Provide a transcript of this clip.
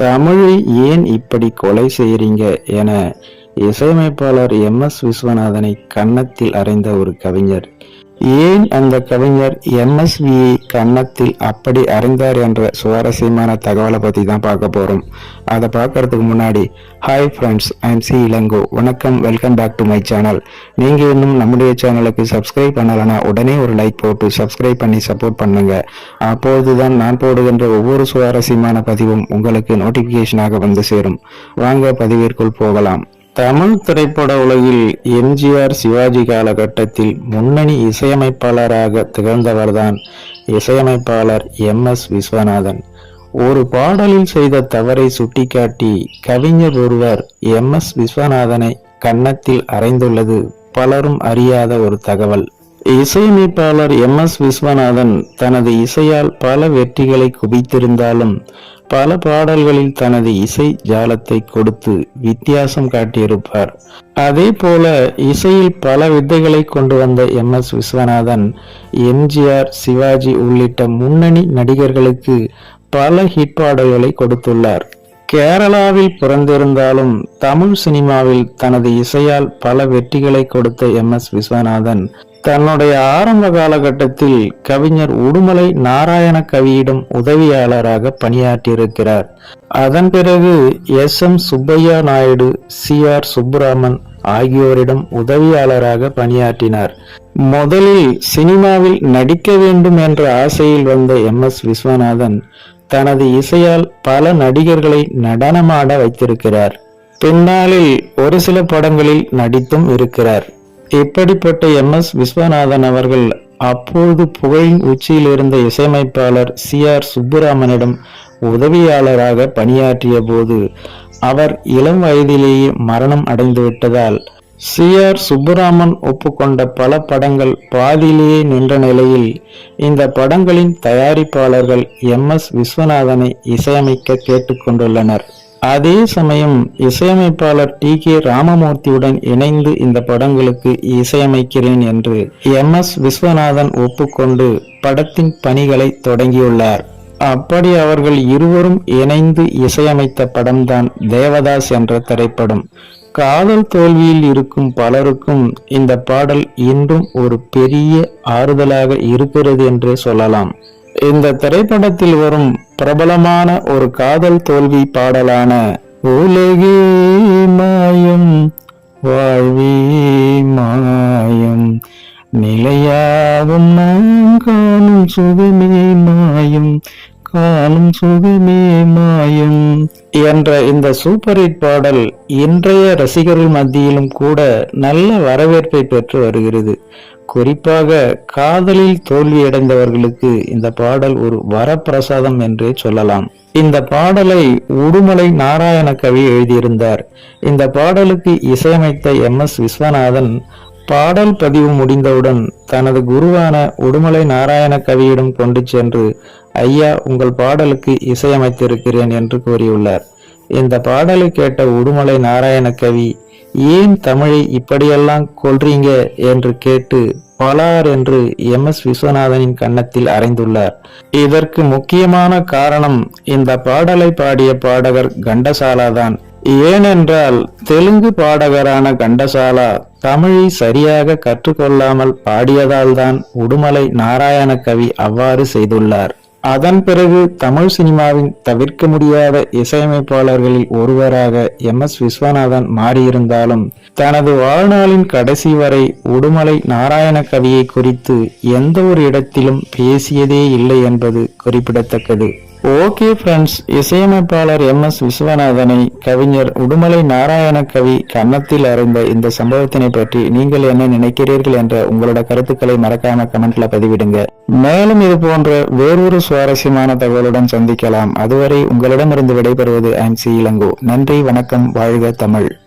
தமிழை ஏன் இப்படி கொலை செய்கிறீங்க என இசையமைப்பாளர் எம் எஸ் விஸ்வநாதனை கன்னத்தில் அறைந்த ஒரு கவிஞர். ஏன் அந்த கவிஞர் எம்எஸ்வியை கன்னத்தில் அப்படி அறிந்தார் என்ற சுவாரஸ்யமான தகவலை பற்றி தான் பார்க்க போகிறோம் அதை பார்க்கறதுக்கு முன்னாடி hi friends I'm C Ilango வணக்கம் welcome back to my channel நீங்கள் இன்னும் நம்முடைய சேனலுக்கு சப்ஸ்கிரைப் பண்ணலைன்னா உடனே ஒரு லைக் போட்டு சப்ஸ்கிரைப் பண்ணி சப்போர்ட் பண்ணுங்க. அப்பொழுதுதான் நான் போடுகின்ற ஒவ்வொரு சுவாரஸ்யமான பதிவும் உங்களுக்கு நோட்டிஃபிகேஷனாக வந்து சேரும். வாங்க பதிவிற்குள் போகலாம். தமிழ் திரைப்பட உலகில் எம்ஜிஆர் சிவாஜி காலகட்டத்தில் முன்னணி இசையமைப்பாளராக திகழ்ந்தவர்தான் இசையமைப்பாளர் எம் எஸ் விஸ்வநாதன். ஒரு பாடலில் செய்த தவறை சுட்டிக்காட்டி கவிஞர் ஒருவர் எம் எஸ் விஸ்வநாதனை கன்னத்தில் அறைந்துள்ளது பலரும் அறியாத ஒரு தகவல். இசையமைப்பாளர் எம் எஸ் விஸ்வநாதன் தனது இசையால் பல வெற்றிகளை குவித்திருந்தாலும் பல பாடல்களில் தனது இசை ஜாலத்தை கொடுத்து வித்தியாசம் காட்டியிருப்பார். அதே போல இசையில் பல வித்தைகளை கொண்டு வந்த எம். எஸ். விஸ்வநாதன் எம்ஜிஆர் சிவாஜி உள்ளிட்ட முன்னணி நடிகர்களுக்கு பல ஹிட் பாடல்களை கொடுத்துள்ளார். கேரளாவில் பிறந்திருந்தாலும் தமிழ் சினிமாவில் தனது இசையால் பல வெற்றிகளை கொடுத்த எம். எஸ். விஸ்வநாதன் தன்னுடைய ஆரம்ப காலகட்டத்தில் கவிஞர் உடுமலை நாராயண கவியிடம் உதவியாளராக பணியாற்றியிருக்கிறார். அதன் பிறகு S. M. Subbaiah Naidu C. R. Subburaman ஆகியோரிடம் உதவியாளராக பணியாற்றினார். முதலில் சினிமாவில் நடிக்க வேண்டும் என்ற ஆசையில் வந்த எம். எஸ். விஸ்வநாதன் தனது இசையால் பல நடிகர்களை நடனமாட வைத்திருக்கிறார். பின்னாளில் ஒரு சில படங்களில் நடித்தும் இருக்கிறார். இப்படிப்பட்ட எம் எஸ் விஸ்வநாதன் அவர்கள் அப்போது புகழின் உச்சியில் இருந்த இசையமைப்பாளர் சி ஆர் சுப்புராமனிடம் உதவியாளராக பணியாற்றிய போது அவர் இளம் வயதிலேயே மரணம் அடைந்து விட்டதால் சி ஆர் சுப்புராமன் ஒப்புக்கொண்ட பல படங்கள் பாதியிலேயே நின்ற நிலையில் இந்த படங்களின் தயாரிப்பாளர்கள் எம் எஸ் விஸ்வநாதனை இசையமைக்க கேட்டுக்கொண்டுள்ளனர். அதே சமயம் இசையமைப்பாளர் டி. கே. ராமமூர்த்தியுடன் இணைந்து இந்த படங்களுக்கு இசையமைக்கிறேன் என்று எம். எஸ். விஸ்வநாதன் ஒப்புக்கொண்டு படத்தின் பணிகளை தொடங்கியுள்ளார். அப்படி அவர்கள் இருவரும் இணைந்து இசையமைத்த படம்தான் தேவதாஸ் என்ற திரைப்படம். காதல் தோல்வியில் இருக்கும் பலருக்கும் இந்த பாடல் இன்றும் ஒரு பெரிய ஆறுதலாக இருக்கிறது என்றே சொல்லலாம். இந்த திரைப்படத்தில் வரும் பிரபலமான ஒரு காதல் தோல்வி பாடலான உலகே மாயம் வாழ்வே மாயம் நிலையாகும் நாம் காணும் சுகமே மாயம் காணும் சுகமே மாயம் என்ற இந்த சூப்பர் ஹிட் பாடல் இன்றைய ரசிகர்கள் மத்தியிலும் கூட நல்ல வரவேற்பை பெற்று வருகிறது. குறிப்பாக காதலில் தோல்வியடைந்தவர்களுக்கு இந்த பாடல் ஒரு வரப்பிரசாதம் என்றே சொல்லலாம். இந்த பாடலை உடுமலை நாராயண கவி எழுதியிருந்தார். இந்த பாடலுக்கு இசையமைத்த எம். எஸ். விஸ்வநாதன் பாடல் பதிவு முடிந்தவுடன் தனது குருவான உடுமலை நாராயண கவியிடம் கொண்டு சென்று ஐயா உங்கள் பாடலுக்கு இசையமைத்திருக்கிறேன் என்று கூறியுள்ளார். இந்த பாடலை கேட்ட உடுமலை நாராயண கவி ஏன் தமிழை இப்படியெல்லாம் கொல்றீங்க என்று கேட்டு பலார் என்று எம் எஸ் விஸ்வநாதனின் கன்னத்தில் அறைந்துள்ளார். இதற்கு முக்கியமான காரணம் இந்த பாடலை பாடிய பாடகர் கண்டசாலா தான். ஏனென்றால் தெலுங்கு பாடகரான கண்டசாலா தமிழை சரியாக கற்றுக்கொள்ளாமல் பாடியதால்தான் உடுமலை நாராயண கவி அவ்வாறு செய்துள்ளார். அதன் பிறகு தமிழ் சினிமாவின் தவிர்க்க முடியாத இசையமைப்பாளர்களில் ஒருவராக எம். எஸ். விஸ்வநாதன் மாறியிருந்தாலும் தனது வாழ்நாளின் கடைசி வரை உடுமலை நாராயண கவியை குறித்து எந்த ஒரு இடத்திலும் பேசியதே இல்லை என்பது குறிப்பிடத்தக்கது. ஓகே ஃப்ரெண்ட்ஸ் இசையமைப்பாளர் எம். எஸ். விஸ்வநாதனை கவிஞர் உடுமலை நாராயண கவி கன்னத்தில் அறிந்த இந்த சம்பவத்தினை பற்றி நீங்கள் என்ன நினைக்கிறீர்கள் என்ற உங்களோட கருத்துக்களை மறக்காம கமெண்ட்ல பதிவிடுங்க. மேலும் இது போன்ற வேறொரு சுவாரஸ்யமான தகவலுடன் சந்திக்கலாம். அதுவரை உங்களிடமிருந்து விடைபெறுவது ஐம் சி இளங்கோ. நன்றி வணக்கம் வாழ்க தமிழ்.